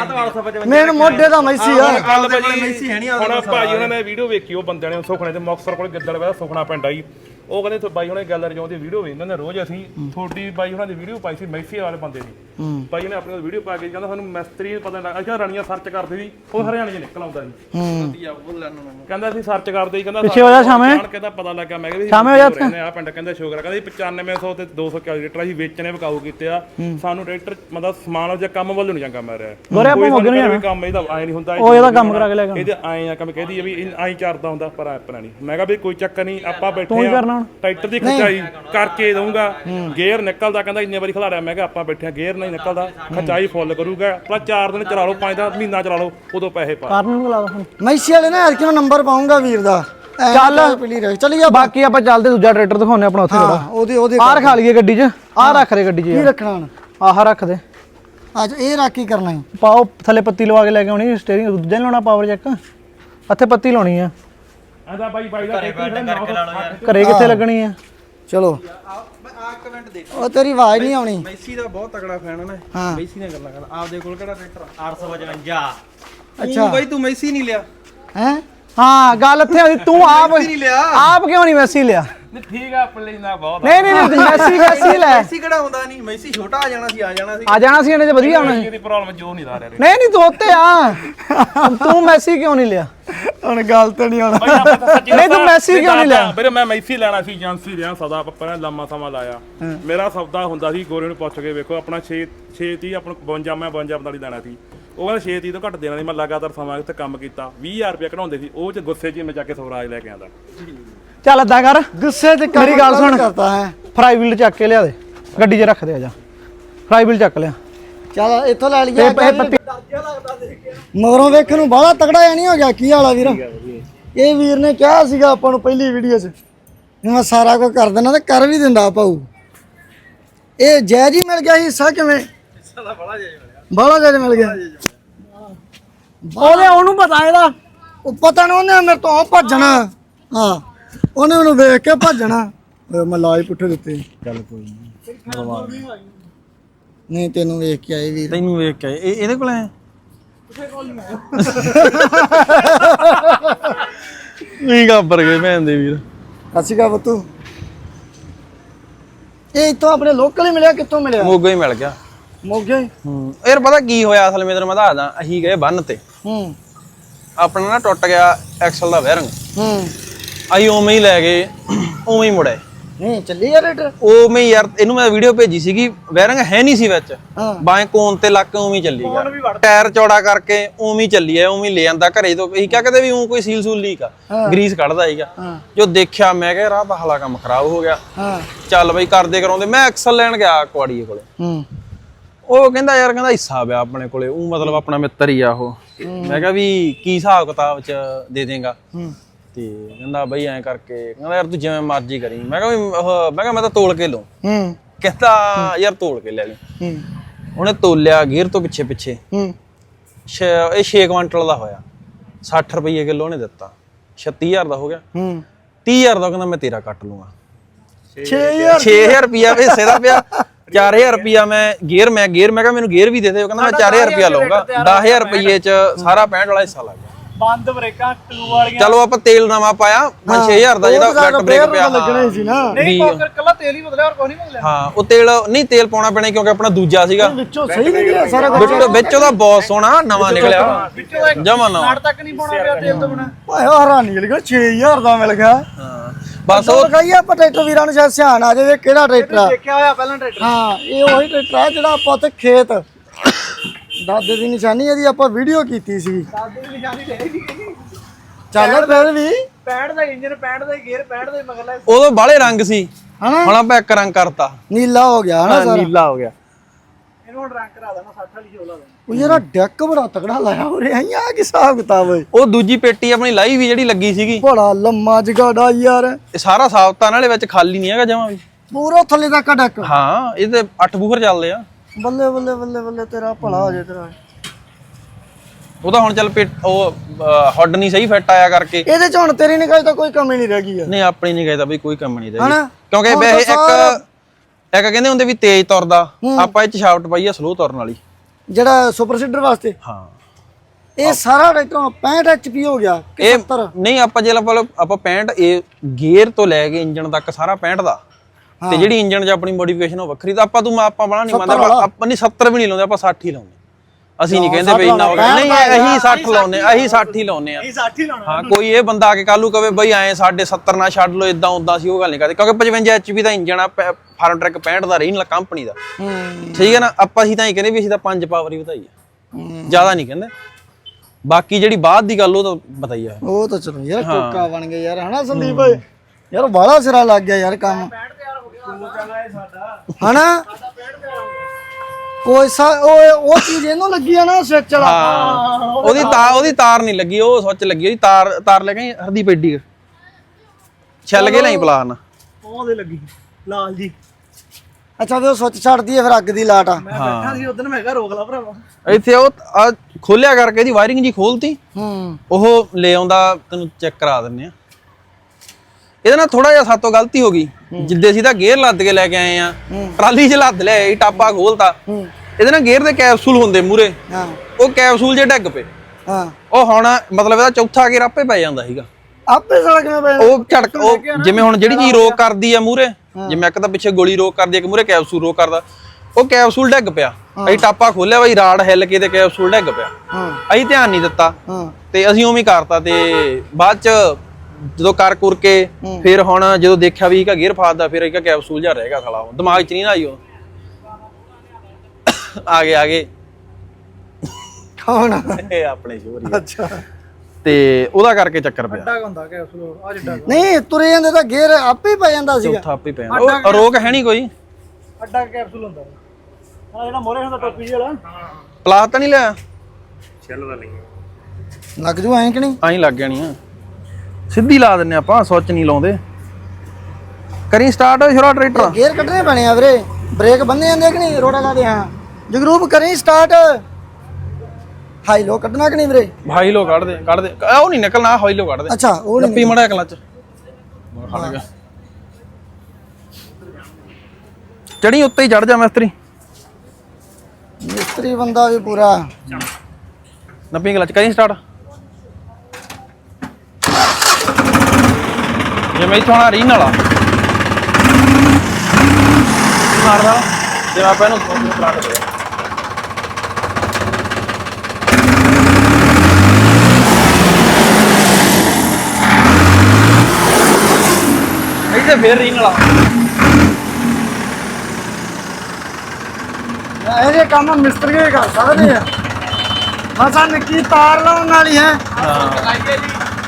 ਗਈ ਮੇਨ ਮੋਢੇ ਦਾ ਮੈਸੀ ਆ। ਗੱਲ ਭਾਜੀ ਮੈਸੀ ਹੈ ਨਹੀਂ ਹੁਣ ਭਾਜੀ ਉਹਨਾਂ ਨੇ ਵੀਡੀਓ ਵੇਖੀ ਉਹ ਬੰਦਿਆਂ ਨੇ ਸੁਖਣੇ ਤੇ ਮੁਕਸਰ ਕੋਲ ਗਿੱਦੜ ਵਾ ਸੁਖਣਾ ਪਿੰਡ ਆ ਜੀ ਉਹ ਕਹਿੰਦੇ ਤੇ ਬਾਈ ਹੁਣੇ ਗੱਲ ਰਜਾਉਂ ਦੀ ਵੀਡੀਓ ਵੇਖਦੇ ਨੇ ਰੋਜ਼ ਅਸੀਂ ਤੁਹਾਡੀ ਬਾਈ ਹੁਣਾਂ ਦੀ ਵੀਡੀਓ ਪਾਈ ਸੀ ਮੈਸੀ ਵਾਲੇ ਬੰਦੇ ਦੀ। ਬਾਈ ਨੇ ਆਪਣੀ ਵੀਡੀਓ ਪਾ ਕੇ ਕਹਿੰਦਾ ਸਾਨੂੰ ਮੈਸਤਰੀ ਨੂੰ ਪਤਾ ਲੱਗਾ ਅਸੀਂ ਰਣੀਆਂ ਸਰਚ ਕਰਦੇ ਸੀ ਉਹ ਹਰਿਆਣੇ 'ਚ ਨਿਕਲ ਆਉਂਦਾ ਸੀ। ਵਧੀਆ ਬੋਲਣ ਨੂੰ। ਕਹਿੰਦਾ ਅਸੀਂ ਸਰਚ ਕਰਦੇ ਸੀ ਕਹਿੰਦਾ ਪਿੱਛੇ ਹੋ ਜਾ ਸ਼ਾਮੇ। ਜਾਣ ਕਹਿੰਦਾ ਪਤਾ ਲੱਗਾ ਮੈਂ ਕਹਿੰਦਾ ਸ਼ਾਮੇ ਹੋ ਜਾ ਇੱਥੇ। ਆ ਪਿੰਡ ਕਹਿੰਦਾ ਸ਼ੋਗਰਾ ਕਹਿੰਦਾ 9500 ਤੇ 200 ਕੈਲਰੀਟਰ ਅਸੀਂ ਵੇਚਣੇ ਵਿਕਾਊ ਕੀਤੇ ਆ। ਸਾਨੂੰ ਟਰੈਕਟਰ ਮਤਲਬ ਸਮਾਨ ਉਹ ਜਿਹਾ ਕੰਮ ਵੱਲੋਂ ਨਹੀਂ ਚੰਗਾ ਮੈਂ ਰਿਹਾ ਗੋਰੇ ਆਪਾਂ ਕੋਈ ਮੋਗੇ ਨੂੰ ਸਾਨੂੰ ਜਾਣਾ। ਵੀ ਕੰਮ ਇਹਦਾ ਆਏ ਨਹੀਂ ਹੁੰਦਾ ਉਹ ਇਹਦਾ ਕੰਮ ਕਰਾ ਕੇ ਲੈ ਇਹਦੇ ਆਏ ਆ ਕੰਮ ਕਹਦੀ ਆ ਵੀ ਆਈ ਚੱਲਦਾ ਹੁੰਦਾ ਪਰ ਆਪਣਾ ਨਹੀਂ। ਮੈਂ ਕਿਹਾ ਵੀ ਕੋਈ ਚੱਕਰ ਨਹੀਂ ਆਪਾਂ ਬੈਠੇ ਆ। ਕਰਨਾ ਹੁਣ। ਟਰੈਕਟਰ ਦੀ ਖਚਾਈ ਕਰਕੇ ਦਊਂਗਾ। ਗੇਅਰ ਨਿਕਲਦਾ ਕਹਿੰਦਾ ਇੰਨੇ ਵਾਰੀ ਖਿਲਾੜਿਆ। ਮੈਂ ਕਿਹਾ ਆਪਾਂ ਬੈਠੇ ਆ ਗੇਅਰ ਨਹੀਂ ਨਿਕਲਦਾ। ਖਚਾਈ ਫੁੱਲ ਕਰੂਗਾ। ਪਰ 4 ਦਿਨ ਚਲਾ ਲਓ 5 ਦਿਨ ਮਹੀਨਾ ਚਲਾ ਲਓ ਉਦੋਂ ਪੈਸੇ ਪਾ। ਕਾਰਨ ਨੂੰ ਲਾ ਦੋ ਹੁਣ। ਮੈਸੀ ਵਾਲੇ ਨਾ ਐਤਕੀ ਮੈਂ ਨੰਬਰ ਪਾਉਂਗਾ ਵੀਰ ਦਾ। ਐਂ ਚੱਲ। ਚਾਹ ਪੀ ਲਈ ਰਹੇ। ਚਲੀ ਆ ਬਾਕੀ ਆਪਾਂ ਚੱਲਦੇ ਦੂਜਾ ਟਰੈਕਟਰ ਦਿਖਾਉਨੇ ਆਪਣਾ ਉੱਥੇ ਹਾਂ ਜਿਹੜਾ ਉਹਦੇ ਉਹਦੇ ਆਹ ਰਖਾ ਲਈਏ ਗੱਡੀ 'ਚ। ਆਹ ਰੱਖ ਦੇ ਗੱਡੀ 'ਚ ਕੀ ਯਾਰ। ਰੱਖਣਾ ਹੁਣ? ਆਹ ਰੱਖ ਦੇ। ਅੱਜ ਇਹ ਰੱਖ ਕੀ ਕਰਨਾ ਹੈ? ਪਾਓ ਥੱਲੇ ਪੱਤੀ ਲਵਾ ਕੇ ਲੈ ਕੇ ਆਉਣੀ ਸਟੀਅਰਿੰਗ ਦੂਜਾ ਨੀ ਲਾਉਣਾ ਪਾਵਰ ਚੈੱਕ ਇੱਥੇ ਪੱਤੀ ਲਾਉਣੀ ਆ ਆਂਦਾ ਬਾਈ ਬਾਈ ਦਾ ਕਰਕੇ ਲਾ ਲਓ ਯਾਰ ਘਰੇ ਕਿੱਥੇ ਲੱਗਣੀ ਆ ਚਲੋ। ਆ ਕਮੈਂਟ ਦੇਖ ਉਹ ਤੇਰੀ ਆਵਾਜ਼ ਨਹੀਂ ਆਉਣੀ। ਮੈਸੀ ਦਾ ਬਹੁਤ ਤਗੜਾ ਫੈਨ ਹੈ ਨਾ। ਹਾਂ। ਮੈਸੀ ਨਾਲ ਗੱਲਾਂ ਕਰਦਾ ਆਪਦੇ ਕੋਲ ਕਿਹੜਾ ਟਰੈਕਟਰ 855 ਅੱਛਾ। ਬਾਈ ਤੂੰ ਮੈਸੀ ਨਹੀਂ ਲਿਆ। ਹੈ? ਹਾਂ ਗੱਲ ਇੱਥੇ ਆਉਂਦੀ ਤੂੰ ਆਪ ਨਹੀਂ ਲਿਆ। ਆਪ ਕਿਉਂ ਨਹੀਂ ਮੈਸੀ ਲਿਆ? ਨਹੀਂ ਠੀਕ ਆ ਆਪਣੇ ਲਈ ਨਾ ਬਹੁਤ ਨਹੀਂ ਨਹੀਂ ਨਹੀਂ ਮੈਸੀ ਮੈਸੀ ਲੈ। ਮੈਸੀ ਕਿਹੜਾ ਹੁੰਦਾ ਨਹੀਂ? ਮੈਸੀ ਛੋਟਾ ਆ ਜਾਣਾ ਸੀ ਆ ਜਾਣਾ ਸੀ। ਆ ਜਾਣਾ ਸੀ ਇਹਨੇ ਤੇ ਵਧੀਆ ਆਉਣਾ ਸੀ। ਇਹਦੀ ਪ੍ਰੋਬਲਮ ਜੋ ਨਹੀਂ ਲਾ ਰਿਹਾ ਨਹੀਂ ਨਹੀਂ ਤੂੰ ਉੱਤੇ ਆ। ਤੂੰ ਮੈਸੀ ਕਿਉਂ ਨਹੀਂ ਲਿਆ? ਹੁਣ ਗੱਲ ਤੇ ਨਹੀਂ ਆਉਣਾ ਬਾਈ ਆਪਾਂ ਤਾਂ ਸੱਚੀ ਨਹੀਂ, ਤੂੰ ਦੱਸਾਂ, ਮੈਸੀ ਕਿਉਂ ਨਹੀਂ ਲਿਆ? ਵੀਰੇ ਮੈਂ ਮੈਸੀ ਲੈਣਾ ਸੀ ਏਜੰਸੀ ਰਿਆਂ ਸਦਾ ਪੱਪਾ ਨੇ ਲੰਮਾ ਸਮਾਂ ਲਾਇਆ। ਮੇਰਾ ਸੌਦਾ ਹੁੰਦਾ ਸੀ ਗੋਰੇ ਨੂੰ ਪੁੱਛ ਕੇ ਵੇਖੋ ਆਪਣਾ 6 630 ਆਪਣਾ 52 ਮੈਂ 52 45 ਲੈਣਾ ਸੀ। ਉਹ ਕਹਿੰਦਾ 630 ਤੋਂ ਘੱਟ ਦੇਣਾ ਨਹੀਂ ਮੈਂ ਲਗਾਤਾਰ ਸਮਾਂ ਉੱਤੇ ਕੰਮ ਕੀਤਾ। 20000 ਰੁਪਏ ਕਢਾਉਂਦੇ ਸੀ ਉਹ ਚ ਗੁੱਸੇ 'ਚ ਹੀ ਮੈਂ ਜਾ ਕੇ ਸਵਰਾਜ ਲੈ ਕੇ ਆਂਦਾ। ਚੱਲ ਏਦਾਂ ਕਰ ਗੁੱਸੇ ਤੇ ਕੰਮ ਮੇਰੀ ਗੱਲ ਸੁਣ। ਕਰਦਾ ਹੈ? ਫਰਾਈ ਵੀਲ ਚੱਕ ਕੇ ਲਿਆ ਦੇ ਗੱਡੀ 'ਚ ਰੱਖ ਦੇ ਆ ਜਾ। ਫਰਾਈ ਵੀਲ ਚੱਕ ਲਿਆ। ਚੱਲ ਇੱਥੋਂ ਲੈ ਲਈਏ ਇਹ ਇਹ ਪੱਤੀ ਮਗਰੋਂ ਵੇਖਣ ਨੂੰ ਬਾਹਲਾ ਤਗੜਾ ਜਾਂ ਨਹੀਂ ਹੋ ਗਿਆ ਕੀ ਹਾਲਾ ਵੀਰ? ਇਹ ਵੀਰ ਨੇ ਕਿਹਾ ਸੀਗਾ ਆਪਾਂ ਨੂੰ ਪਹਿਲੀ ਵੀਡੀਓ 'ਚ ਵੀ ਮੈਂ ਸਾਰਾ ਕੁਝ ਕਰ ਦੇਣਾ ਤੇ ਕਰ ਵੀ ਦਿੰਦਾ ਪਾਉ ਇਹ ਜੈਜ ਹੀ ਮਿਲ ਗਿਆ ਸੀ ਹਿੱਸਾ ਕਿਵੇਂ? ਬਾਹਲਾ ਜੈਜ ਮਿਲ ਗਿਆ। ਉਹਦੇ ਉਹਨੂੰ ਪਤਾ ਇਹਦਾ। ਉਹ ਪਤਾ ਨਾ ਉਹਨੇ ਮੇਰੇ ਤੋਂ ਭੱਜਣਾ। ਹਾਂ ਉਹਨੇ ਉਹਨੂੰ ਵੇਖ ਕੇ ਭੱਜਣਾ। ਓਏ ਮੈਂ ਲਾਈ ਪੁੱਠੇ ਦਿੱਤੇ। ਚੱਲ ਕੋਈ ਨਹੀਂ ਨਹੀਂ ਤੈਨੂੰ ਵੇਖ ਕੇ ਆਏ ਵੀਰ। ਤੈਨੂੰ ਵੇਖ ਕੇ ਇਹ ਇਹਦੇ ਕੋਲ ਆਇਆ? ਨਹੀਂ ਗੱਬਰ ਗਏ ਭੈਣ ਦੇ ਵੀਰ। ਅਸੀਗਾ ਬਤੂ ਇਹ ਇੱਥੋਂ ਆਪਣੇ ਲੋਕਲ ਹੀ ਮਿਲਿਆ ਕਿੱਥੋਂ ਮਿਲਿਆ? ਮੋਗਾ ਹੀ ਮਿਲ ਗਿਆ। ਮੋਗੇ ਹੂੰ। ਯਾਰ ਪਤਾ ਕੀ ਹੋਇਆ ਅਸਲ ਵਿੱਚ ਤੈਨੂੰ ਮੈਂ ਦੱਸਦਾ ਅਸੀਂ ਗਏ ਬੰਨ ਤੇ। ਹੂੰ। ਆਪਣਾ ਨਾ ਟੁੱਟ ਗਿਆ ਐਕਸਲ ਦਾ ਵੈਰਿੰਗ ਹੂੰ। ਅਸੀਂ ਉਵੇਂ ਹੀ ਲੈ ਗਏ ਉਵੇਂ ਹੀ ਮੁੜੇ। ਨਹੀਂ ਚੱਲੀ ਯਾਰ ਰੇਟਰ ਉਵੇਂ ਹੀ ਯਾਰ ਇਹਨੂੰ ਮੈਂ ਵੀਡੀਓ ਭੇਜੀ ਸੀਗੀ ਵੈਰਿੰਗ ਹੈ ਨਹੀਂ ਸੀ ਵਿੱਚ। ਹਾਂ। ਬਾਏ ਕੋਨ ਤੇ ਲੱਗ ਕੇ ਉਵੇਂ ਹੀ ਚੱਲੀ ਗਿਆ ਟਾਇਰ ਚੌੜਾ ਕਰਕੇ ਉਵੇਂ ਹੀ ਚੱਲੀ ਆ ਉਵੇਂ ਹੀ ਲੈ ਜਾਂਦਾ ਘਰੇ ਤੋਂ। ਅਸੀਂ ਕਿਹਾ ਕਿਤੇ ਵੀ ਉਂ ਕੋਈ ਸੀਲ ਸੂਲ ਲੀਕ ਆ ਗਰੀਸ ਕੱਢਦਾ ਸੀਗਾ। ਹਾਂ। ਜੋ ਦੇਖਿਆ ਮੈਂ ਕਿਹਾ ਰਾਹ ਬਹਲਾ ਕੰਮ ਖਰਾਬ ਹੋ ਗਿਆ। ਹਾਂ। ਚੱਲ ਬਈ ਕਰਦੇ ਕਰਾਉਂਦੇ। ਮੈਂ ਐਕਸਲ ਲੈਣ ਗਿਆ ਕੁਆੜੀਏ ਕੋਲੇ। ਹੂੰ। ਉਹ ਕਹਿੰਦਾ ਯਾਰ ਕਹਿੰਦਾ ਹਿੱਸਾ ਪਿਆ ਆਪਣੇ ਕੋਲੇ ਉਹ ਮਤਲਬ ਆਪਣਾ ਮਿੱਤਰ ਹੀ ਆ ਉਹ। ਮੈਂ ਕਿਹਾ ਵੀ ਕੀ ਹਿਸਾਬ ਕਿਤਾਬ ਚ ਦੇ ਦੇਗਾ? ਤੇ ਕਹਿੰਦਾ ਬਈ ਐਂ ਕਰਕੇ ਕਹਿੰਦਾ ਯਾਰ ਤੂੰ ਜਿਵੇਂ ਮਰਜ਼ੀ ਕਰੀ। ਮੈਂ ਕਿਹਾ ਵੀ ਉਹ- ਮੈਂ ਕਿਹਾ ਮੈਂ ਤਾਂ ਤੋਲ ਕੇ ਲਊ। ਹੂੰ। ਕਹਿੰਦਾ ਯਾਰ ਤੋਲ ਕੇ ਲੈ ਲਈ। ਹੂੰ। ਉਹਨੇ ਤੋਲਿਆ ਗੇਅਰ ਤੋਂ ਪਿੱਛੇ ਪਿੱਛੇ। ਹੂੰ। ਛ- ਇਹ 6 ਕੁਇੰਟਲ ਦਾ ਹੋਇਆ। 60 ਰੁਪਏ ਕਿਲੋ ਉਹਨੇ ਦਿੱਤਾ। 36000 ਦਾ ਹੋ ਗਿਆ। ਹੂੰ। 30000 ਦਾ ਕਹਿੰਦਾ ਮੈਂ ਤੇਰਾ ਕੱਟ ਲੂੰਗਾ 6000 6000 ਰੁਪਿਆ ਹਿੱਸੇ ਦਾ ਪਿਆ। 4000 ਰੁਪਿਆ ਮੈਂ ਗੇਅਰ ਮੈਂ ਗੇਅਰ ਮੈਂ ਕਿਹਾ ਮੈਨੂੰ ਗੇਅਰ ਵੀ ਦੇ ਦੇ ਉਹ ਕਹਿੰਦਾ ਮੈਂ 4000 ਰੁਪਿਆ ਲਊਂਗਾ। 10000 ਰੁਪਏ ਚ ਸਾਰਾ 65 ਵਾਲਾ ਹਿੱਸਾ ਲੱਗ ਗਿਆ। ਬੰਦ ਬ੍ਰੇਕਾਂ ਟੂ ਵਾਲੀਆਂ। ਚਲੋ ਆਪਾਂ ਤੇਲ ਨਵਾਂ ਪਾਇਆ 5-6000 ਦਾ ਜਿਹੜਾ ਵੈਟ ਬ੍ਰੇਕ ਪਿਆ। ਲੱਗਣਾ ਸੀ ਨਾ। ਵੀ ਕੱਲਾ ਤੇਲ ਹੀ ਬਦਲਿਆ ਹੋਰ ਕੋਈ ਨਹੀਂ ਬਦਲਿਆ। ਹਾਂ ਉਹ ਤੇਲ ਨਹੀਂ ਤੇਲ ਪਾਉਣਾ ਪੈਣਾ ਕਿਉਂਕਿ ਆਪਣਾ ਦੂਜਾ ਸੀਗਾ। ਵਿੱਚੋਂ ਸਹੀ ਨਿਕਲਿਆ ਸਾਰਾ ਕੁਝ ਵਿੱਚ ਵਿੱਚ ਉਹਦਾ ਬਹੁਤ ਸੋਹਣਾ ਨਵਾਂ ਨਿਕਲਿਆ। ਜਮਾ ਨਵਾਂ। ਤੱਕ ਨਹੀਂ ਪਾਉਣਾ ਪਿਆ ਤੇਲ ਤੋਂ ਬਿਨਾ। ਓਏ ਹੈਰਾਨੀ ਵਾਲੀ ਗੱਲ 6000 ਦਾ ਮਿਲ ਗਿਆ। ਹਾਂ। ਬਸ ਉਹ ਲਗਾਈ ਆਪਾਂ ਟਰੈਕਟਰ ਵੀਰਾਂ ਨੂੰ ਸ਼ਾਇਦ ਸਿਆਣ ਆ ਜਾਵੇ ਕਿਹੜਾ ਟਰੈਕਟਰ ਆ? ਦੇਖਿਆ ਹੋਇਆ ਪਹਿਲਾਂ ਟਰੈਕਟਰ। ਹਾਂ ਇਹ ਉਹੀ ਟਰੈਕਟਰ ਆ ਜਿਹੜਾ ਆਪਾਂ ਉੱਥੇ ਖੇਤ ਦਾਦੇ ਦੀ ਨਿਸ਼ਾਨੀ ਇਹਦੀ ਆਪਾਂ ਵੀਡੀਓ ਕੀਤੀ ਸੀ। ਦਾਦੇ ਦੀ ਨਿਸ਼ਾਨੀ ਰਹੇਗੀ ਚੱਲ ਫਿਰ ਵੀ। 65 ਦਾ ਇੰਜਨ 65 ਦਾ ਗੇਅਰ 65 ਦਾ ਮਗਰਲਾ ਉਦੋਂ ਬਾਲੇ ਰੰਗ ਸੀ ਹਨਾ? ਹੁਣ ਆਪਾਂ ਇੱਕ ਰੰਗ ਕਰਤਾ। ਨੀਲਾ ਹੋ ਗਿਆ ਸਾਰਾ? ਨੀਲਾ ਹੋ ਗਿਆ। ਇਹਨੂੰ ਹੁਣ ਰੰਗ ਕਰਾ ਦੇਣਾ 60 ਵਾਲੀ ਸ਼ੋਲਾ ਦਾ ਉਹ ਯਾਰ ਡੈਕ ਬੜਾ ਤਕੜਾ ਲਾਇਆ ਹੋ ਰਿਹਾ ਆ ਕੀ ਹਿਸਾਬ ਕਿਤਾਬ ਓਏ ਉਹ ਦੂਜੀ ਪੇਟੀ ਆਪਣੀ ਲਾਈ ਵੀ ਜਿਹੜੀ ਲੱਗੀ ਸੀਗੀ। ਬੜਾ ਲੰਮਾ ਜਗਾੜਾ ਯਾਰ। ਇਹ ਸਾਰਾ ਸਾਫਤਾ ਨਾਲੇ ਵਿੱਚ ਖਾਲੀ ਨਹੀਂ ਹੈਗਾ ਜਮਾ ਵੀ। ਪੂਰਾ ਥੱਲੇ ਤੱਕ ਡੈਕ? ਹਾਂ ਇਹ ਤੇ 8 ਬੂਹਰ ਚੱਲਦੇ ਆ ਬੱਲੇ ਬੱਲੇ ਬੱਲੇ ਬੱਲੇ ਤੇਰਾ ਭਲਾ ਹੋ ਜੇ ਤੇਰਾ। ਉਹਦਾ ਹੁਣ ਚੱਲ ਪੇਟ ਉਹ ਹੱਡ ਨਹੀਂ ਸਹੀ ਫਿੱਟ ਆਇਆ ਕਰਕੇ। ਇਹਦੇ ਚ ਹੁਣ ਤੇਰੀ ਨਿਗਾਹ 'ਚ ਤਾਂ ਕੋਈ ਕਮੀ ਨਹੀਂ ਰਹਿ ਗਈ ਆ ਨਹੀਂ ਆਪਣੀ ਨਹੀਂ ਗਏ ਤਾਂ ਬਈ ਕੋਈ ਕੰਮ ਨਹੀਂ? ਰਹੀ ਕਿਉਂਕਿ ਹੁਣ ਵੈਸੇ ਇੱਕ ਇੱਕ ਕਹਿੰਦੇ ਹੁੰਦੇ ਵੀ ਤੇਜ਼ ਤੁਰਦਾ ਆਪਾਂ ਇਹ ਚ ਸ਼ਾਫਟ ਪਾਈ ਆ ਸਲੋ ਤੁਰਨ ਵਾਲੀ। ਜਿਹੜਾ ਸੁਪਰ ਸੀਡਰ ਵਾਸਤੇ? ਹਾਂ। ਇਹ ਸਾਰਾ ਟਰੈਕਟਰ 65 HP ਹੋ ਗਿਆ ਕਿ ਇਹ 70 ਨਹੀਂ ਆਪਾਂ ਜੇ ਆਪਾਂ ਆਪਾਂ 65 ਇਹ ਗੇਅਰ ਤੋਂ ਲੈ ਕੇ ਇੰਜਨ ਤੱਕ ਸਾਰਾ 65 ਦਾ। ਤੇ ਜਿਹੜੀ ਇੰਜਨ 'ਚ ਆਪਣੀ ਮੋਡੀਫਿਕੇਸ਼ਨ ਉਹ ਵੱਖਰੀ ਤਾਂ ਆਪਾਂ ਤੂੰ ਆਪਾਂ ਬਣਾ ਨਹੀਂ ਮੰਨਦੇ ਆਪਾਂ ਨਹੀਂ 70 ਵੀ ਨਹੀਂ ਲਾਉਂਦੇ ਆਪਾਂ 60 ਹੀ ਲਾਉਂਦੇ। ਅਸੀਂ ਨਹੀਂ ਕਹਿੰਦੇ ਵੀ ਇੰਨਾ ਹੋ ਗਿਆ। ਨਹੀਂ ਅਸੀਂ 60 ਲਾਉਂਦੇ ਅਸੀਂ 60 ਹੀ ਲਾਉਂਦੇ ਆ 60 ਹੀ ਲਾਉਣਾ। ਹਾਂ ਕੋਈ ਇਹ ਬੰਦਾ ਆ ਕੇ ਕੱਲੂ ਕਵੇ ਬਈ ਐ ਸਾਡੇ 70 ਨਾ ਛੱਡ ਲੋ ਇਦਾਂ ਉਦਾਂ ਸੀ ਉਹ ਗੱਲ ਨਹੀਂ ਕਰਦੇ। ਕਿਉਂਕਿ 55 ਐਚਪੀ ਦਾ ਇੰਜਨ ਆ ਫਾਰਮ ਟਰੈਕ 65 ਦਾ ਰੀਨਲ ਕੰਪਨੀ ਦਾ। ਠੀਕ ਹੈ ਨਾ? ਆਪਾਂ ਅਸੀਂ ਤਾਂ ਹੀ ਕਹਿੰਦੇ ਵੀ ਅਸੀਂ ਤਾਂ 5 ਪਾਵਰ ਹੀ ਵਧਾਈ ਆ। ਜ਼ਿਆਦਾ ਨਹੀਂ ਕਹਿੰਦੇ। ਬਾਕੀ ਜਿਹੜੀ ਬਾਅਦ ਦੀ ਗੱਲ ਉਹ ਤਾਂ ਬਤਾਈ ਆ। ਉਹ ਤਾਂ ਚਲੋ ਯਾਰ ਕੋਕਾ ਬਣ ਗਿਆ ਯਾਰ ਹਨਾ ਸੰਦੀਪ ਯਾਰ ਬਾਹਲਾ ਸਿਰਾ ਲੱਗ ਗਿਆ ਯਾਰ ਕੰਮ। ਹਨਾ? ਕੋਈ ਸਾ ਉਹ ਉਹ ਚੀਜ਼ ਇਹਨੂੰ ਲੱਗੀ ਆ ਨਾ ਸਵਿਚ ਵਾਲਾ। ਹਾਂ। ਉਹਦੀ ਤਾਰ ਉਹਦੀ ਤਾਰ ਨਹੀਂ ਲੱਗੀ ਉਹ ਸੁੱਚ ਲੱਗੀ ਉਹਦੀ ਤਾਰ ਤਾਰ ਲੈ ਕੇ ਹਰਦੀਪ ਐਡੀ ਛੱਲ ਕੇ ਲਈ ਪਲਾਨ। ਉਹਦੇ ਲੱਗੀ ਲਾਲ ਜੀ। ਅੱਛਾ ਵੀ ਉਹ ਸਵਿਚ ਛੱਡਦੀ ਹੈ ਫਿਰ ਅੱਗ ਦੀ ਲਾਟ ਆ। ਮੈਂ ਬੈਠਾ ਸੀ ਉਦੋਂ ਮੈਂ ਕਿਹਾ ਰੋਕ ਲਾ ਭਰਾਵਾ। ਇੱਥੇ ਉਹ ਆ ਖੋਲਿਆ ਕਰਕੇ ਇਹਦੀ ਵਾਇਰਿੰਗ ਜੀ ਖੋਲਤੀ। ਹੂੰ। ਉਹ ਲੈ ਆਉਂਦਾ ਤੈਨੂੰ ਚੈੱਕ ਕਰਾ ਦਿੰਨੇ ਆ। ਇਹਦੇ ਨਾਲ ਥੋੜਾ ਜਿਹਾ ਸਾਤੋਂ ਗਲਤੀ ਹੋ ਗਈ। ਜਿੱਦੇ ਅਸੀਂ ਤਾਂ ਗੇਅਰ ਲੱਦ ਕੇ ਲੈ ਕੇ ਆਏ ਆ ਟਰਾਲੀ 'ਚ ਲੱਦ ਲਿਆ ਇਹ ਟਾਪਾ ਖੋਲਤਾ। ਇਹਦੇ ਨਾਲ ਗੇਅਰ ਦੇ ਕੈਪਸੂਲ ਹੁੰਦੇ ਮੂਰੇ ਹਾਂ। ਉਹ ਕੈਪਸੂਲ ਜੇ ਡਿੱਗ ਪਏ। ਹਾਂ। ਉਹ ਹੁਣ ਮਤਲਬ ਇਹਦਾ ਚੌਥਾ ਗੇਅਰ ਆਪੇ ਪੈ ਜਾਂਦਾ ਸੀਗਾ। ਆਪੇ ਸੜਕ ਕਿਵੇਂ ਪੈ ਉਹ ਝਟਕ ਉਹ ਜਿਵੇਂ ਹੁਣ ਜਿਹੜੀ ਚੀਜ਼ ਰੋਕ ਕਰਦੀ ਆ ਮੂਰੇ ਜਿਵੇਂ ਇੱਕ ਤਾਂ ਪਿੱਛੇ ਗੋਲੀ ਰੋਕ ਕਰਦੀ ਆ ਇੱਕ ਮੂਰੇ ਕੈਪਸੂਲ ਰੋਕ ਕਰਦਾ। ਉਹ ਕੈਪਸੂਲ ਡਿੱਗ ਪਿਆ। ਅਸੀਂ ਟਾਪਾ ਖੋਲਿਆ ਬਈ ਰਾੜ ਹਿੱਲ ਕੇ ਤੇ ਕੈਪਸੂਲ ਡਿੱਗ ਪਿਆ। ਹਾਂ। ਅਸੀਂ ਧਿਆਨ ਨਹੀਂ ਦਿੱਤਾ। ਹਾਂ। ਤੇ ਅਸੀਂ ਉਵੇਂ ਹੀ ਕਰਤਾ ਤੇ ਬਾਅਦ ਚ ਜਦੋਂ ਕਰ ਕੁਰ ਕੇ ਫਿਰ ਹੁਣ ਜਦੋਂ ਦੇਖਿਆ ਵੀ ਇਹਦਾ ਗੇਅਰ ਫਾਸਦਾ ਫਿਰ ਇਹਦਾ ਕੈਪਸੂਲ ਜਾ ਰਹੇਗਾ ਸਾਲਾ ਉਹ। ਦਿਮਾਗ 'ਚ ਨਹੀਂ ਨਾ ਆਈ ਉਹ। ਆ ਗਏ ਆ ਗਏ। ਕੌਣ ਇਹ ਆਪਣੇ ਸ਼ੋਰੀ ਅੱਛਾ। ਤੇ ਉਹਦਾ ਕਰਕੇ ਚੱਕਰ ਪਿਆ। ਅੱਡਾ ਹੁੰਦਾ ਕਿ ਉਸ ਆ ਜਿੱਡਾ ਨਹੀਂ ਤੁਰੇ ਜਾਂਦੇ ਤਾਂ ਗੇਅਰ ਆਪੇ ਹੀ ਪੈ ਜਾਂਦਾ ਸੀਗਾ। ਚੌਥਾ ਆਪੇ ਪਿਆ ਉਹ ਰੋਕ ਹੈ ਨਹੀਂ ਕੋਈ। ਅੱਡਾ ਕੈਪਸੂਲ ਹੁੰਦਾ ਆ ਜਿਹੜਾ ਮੋਰੇ ਹੁੰਦਾ ਟੋਪੀ ਜਿਹੀ ਵਾਲਾ। ਪਲਾਸ ਤਾਂ ਨਹੀਂ ਲਿਆ? ਲੱਗ ਜੂ ਐਂ ਕਿ ਨਹੀਂ? ਐਂ ਲੱਗ ਜਾਣੀ ਆ। ਸਿੱਧੀ ਲਾ ਦਿੰਨੇ ਆਪਾਂ ਸੁੱਚ ਨਹੀਂ ਲਾਉਂਦੇ। ਕਰੀ ਸਟਾਰਟ ਛੋਰਾ ਟਰੈਕਟਰ ਗੇਅਰ ਕੱਢਣੇ ਪੈਣੇ ਆ ਵੀਰੇ। ਬ੍ਰੇਕ ਬੰਨੇ ਜਾਂਦੇ ਕਿ ਨਹੀਂ ਰੋੜਾ ਲਾਦੇ ਹਾਂ। ਜਗਰੂਪ ਕਰੀ ਸਟਾਰਟ ਹਾਈ ਲੋ ਕੱਢਣਾ ਕਿ ਨਹੀਂ ਵੀਰੇ? ਹਾਈ ਲੋ ਕੱਢ ਦੇ ਕੱਢ ਦੇ। ਉਹ ਨਹੀਂ ਨਿਕਲਣਾ ਹਾਈ ਲੋ ਕੱਢ ਦੇ। ਅੱਛਾ ਉਹ ਨਹੀਂ ਨੱਪੀ ਮੜਾ ਕਲਚ। ਚੜੀ ਉੱਤੇ ਹੀ ਚੜ ਜਾ ਮਿਸਤਰੀ। ਮਿਸਤਰੀ ਬੰਦਾ ਵੀ ਪੂਰਾ। ਨੱਪੀ ਕਲਚ ਕਰੀ ਸਟਾਰਟ ਜਿਵੇਂ ਇੱਥੋਂ ਆ ਰੀਨ ਵਾਲਾ। ਮਾਰਦਾ। ਜਿਵੇਂ ਆਪਾਂ ਇਹਨੂੰ ਸਟਾਰਟ ਕਰਿਆ ਇੱਥੇ ਫੇਰ ਰੀਨ ਵਾਲਾ। ਇਹ ਜੇ ਕੰਮ ਮਿਸਤਰੀ ਹੀ ਕਰ ਸਕਦੇ ਆ। ਮਸਾ ਨਿੱਕੀ ਤਾਰ ਲਾਉਣ ਵਾਲੀ ਹੈ।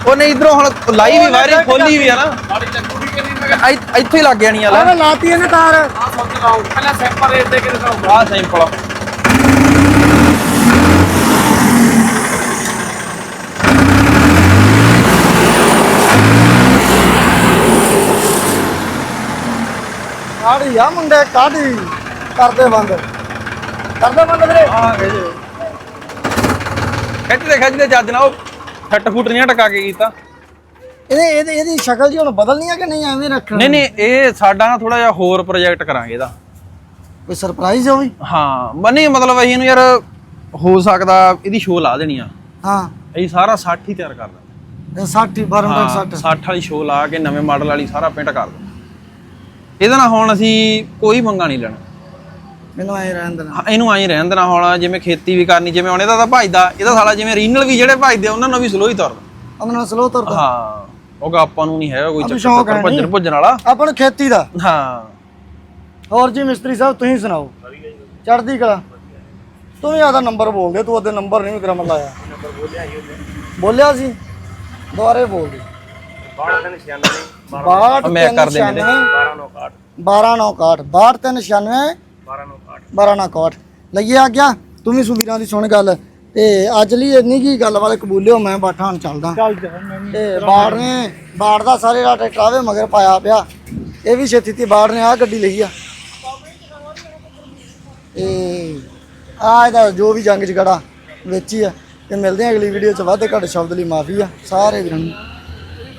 ਉਹ ਨਹੀਂ ਇਧਰੋਂ ਹੁਣ ਲਾਈ ਵੀ ਵਾਇਰਿੰਗ ਖੋਲੀ ਵੀ ਆ ਨਾ। ਇੱਥ- ਇੱਥੇ ਹੀ ਲੱਗ ਜਾਣੀ ਆ ਲੈ। ਆਹ ਲਾਤੀ ਇਹਨੇ ਤਾਰ। ਆ ਸਿੰਪਲ ਕਾੜੀ ਆ ਮੁੰਡੇ ਕਾੜੀ ਕਰਦੇ ਬੰਦ? ਕਰਦੇ ਬੰਦ ਵੀਰੇ। ਆ ਗਏ ਜੀ। ਖਿੱਚਦੇ ਖਿੱਚਦੇ ਚੱਜ ਨਾਲ। ਉਹ ਫੱਟ ਫੁੱਟ ਨਹੀਂ ਟਕਾ ਕੇ ਕੀਤਾ। ਇਹਦੇ ਇਹਦੀ ਇਹਦੀ ਸ਼ਕਲ ਜੀ ਹੁਣ ਬਦਲਣੀ ਆ ਕਿ ਨਹੀਂ? ਐਵੇਂ ਰੱਖਣਾ। ਨਹੀਂ ਨਹੀਂ ਇਹ ਸਾਡਾ ਨਾ ਥੋੜਾ ਜਿਹਾ ਹੋਰ ਪ੍ਰੋਜੈਕਟ ਕਰਾਂਗੇ ਇਹਦਾ। ਕੋਈ ਸਰਪ੍ਰਾਈਜ਼ ਹੋ ਵੀ? ਹਾਂ ਬਣੀ ਮਤਲਬ ਅਸੀਂ ਇਹਨੂੰ ਯਾਰ ਹੋ ਸਕਦਾ ਇਹਦੀ ਸ਼ੋਅ ਲਾ ਦੇਣੀ ਆ। ਹਾਂ। ਅਸੀਂ ਸਾਰਾ 60 ਹੀ ਤਿਆਰ ਕਰ ਦਾਂਗੇ। ਇਹ 60 ਬਾਰਮ ਤੱਕ 60 60 ਵਾਲੀ ਸ਼ੋਅ ਲਾ ਕੇ ਨਵੇਂ ਮਾਡਲ ਵਾਲੀ ਸਾਰਾ ਪੇਂਟ ਕਰ ਦਾਂਗੇ। ਇਹਦਾ ਨਾਲ ਹੁਣ ਅਸੀਂ ਕੋਈ ਪੰਗਾ ਨਹੀਂ ਲੈਣਾ। ਇਹਨੂੰ ਐਂ ਰਹਿਣ ਦੇਣਾ ਹੌਲਾ ਜਿਵੇਂ ਖੇਤੀ ਵੀ ਕਰਨੀ ਜਿਵੇਂ ਹੁਣ ਇਹਦਾ ਤਾਂ ਭਜਦਾ ਇਹਦਾ ਸਾਲਾ ਜਿਵੇਂ ਰੀਨਲ ਵੀ ਜਿਹੜੇ ਭਜਦੇ ਉਹਨਾਂ ਨਾਲ ਵੀ ਸਲੋ ਹੀ ਤੁਰਦਾ। ਉਹਨਾਂ ਨਾਲ ਸਲੋ ਤੁਰਦਾ। ਹਾਂ ਉਹ ਆਪਾਂ ਨੂੰ ਨਹੀਂ ਹੈਗਾ ਕੋਈ ਚੱਕਰ ਸ਼ੌਕ ਭੱਜਣ ਵਾਲਾ। ਆਪਾਂ ਖੇਤੀ ਦਾ। ਹਾਂ। ਹੋਰ ਜੀ ਮਿਸਤਰੀ ਸਾਹਿਬ ਤੁਸੀਂ ਸੁਣਾਓ? ਚੜ੍ਹਦੀ ਕਲਾ। ਤੂੰ ਵੀ ਆਦਾ ਨੰਬਰ ਬੋਲ ਤੂੰ ਉਹਦੇ ਨੰਬਰ ਨਹੀਂ ਵਿਕਰਮ ਲਾਇਆ। ਬੋਲਿਆ ਸੀ। ਦੁਬਾਰੇ ਬੋਲ ਦੇ। 1296 12 ਮੈਂ ਕਰ ਦਿਆਂ 12 9 61 12 9 61 62 396 12 ਨਾ 61 ਲਈਏ ਆ ਗਿਆ। ਤੂੰ ਵੀ ਸੁਵੀਰਾਂ ਦੀ ਸੁਣ ਗੱਲ। ਤੇ ਅੱਜ ਲਈ ਇੰਨੀ ਕੀ ਗੱਲ ਵਾਲੇ ਕਬੂਲਿਓ ਮੈਂ ਬਾਠਾਂ ਹੁਣ ਚੱਲਦਾ। ਚੱਲ ਜਾ ਮੈਂ ਵੀ ਬਾੜ ਨੇ ਬਾੜ ਦਾ ਸਾਰੇ ਦਾ ਟਰੈਕਟਰ ਮਗਰ ਪਾਇਆ ਪਿਆ। ਇਹ ਵੀ ਛੇਤੀ ਤੀ ਬਾੜ ਨੇ ਆ ਗੱਡੀ ਲਈ ਆ। ਇਹ ਆ ਇਹਦਾ ਜੋ ਵੀ ਜੰਗ ਜਗੜਾ ਵੇਚੀ ਆ। ਤੇ ਮਿਲਦੇ ਆ ਅਗਲੀ ਵੀਡੀਓ ਚ। ਵਾਧੇ ਘੱਟ ਸ਼ਬਦ ਲਈ ਮਾਫੀ ਆ। ਸਾਰੇ ਵੀਰਾਂ ਨੂੰ।